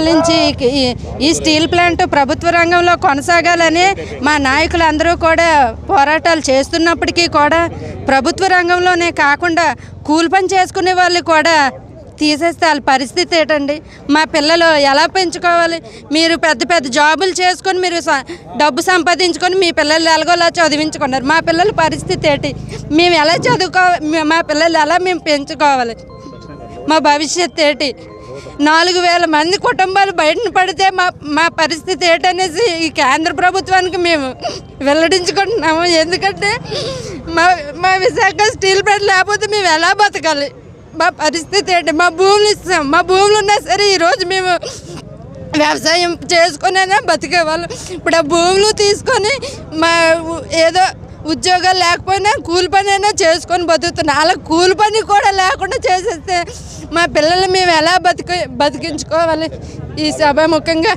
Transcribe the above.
నుంచి ఈ- ఈ స్టీల్ ప్లాంట్ ప్రభుత్వ రంగంలో కొనసాగాలని మా నాయకులు అందరూ కూడా పోరాటాలు చేస్తున్నప్పటికీ కూడా ప్రభుత్వ రంగంలోనే కాకుండా కూలి పని చేసుకునే వాళ్ళు కూడా తీసేస్తే వాళ్ళ పరిస్థితి ఏంటండి? మా పిల్లలు ఎలా పెంచుకోవాలి? మీరు పెద్ద పెద్ద జాబులు చేసుకొని మీరు డబ్బు సంపాదించుకొని మీ పిల్లలు ఎలాగోలా చదివించుకున్నారు. మా పిల్లల పరిస్థితి ఏంటి? మేము ఎలా చదువుకోవాలి? మా పిల్లలు ఎలా మేము పెంచుకోవాలి? మా భవిష్యత్ ఏంటి? నాలుగు వేల మంది కుటుంబాలు బయట పడితే మా మా పరిస్థితి ఏంటనేసి ఈ కేంద్ర ప్రభుత్వానికి మేము వెల్లడించుకుంటున్నాము. ఎందుకంటే మా మా విశాఖ స్టీల్ ప్లాంట్ లేకపోతే మేము ఎలా బతకాలి? మా పరిస్థితి ఏంటి? మా భూములు ఇస్తాం. మా భూములు ఉన్నా సరే ఈరోజు మేము వ్యవసాయం చేసుకునైనా బతికేవాళ్ళం ఇప్పుడు ఆ భూములు తీసుకొని మా ఏదో ఉద్యోగాలు లేకపోయినా కూలి పని అయినా చేసుకొని బతుకుతున్నాం. అలా కూలి పని కూడా లేకుండా చేసేస్తే మా పిల్లల్ని మేము ఎలా బతికి బతికించుకోవాలి? ఈ సభ ముఖ్యంగా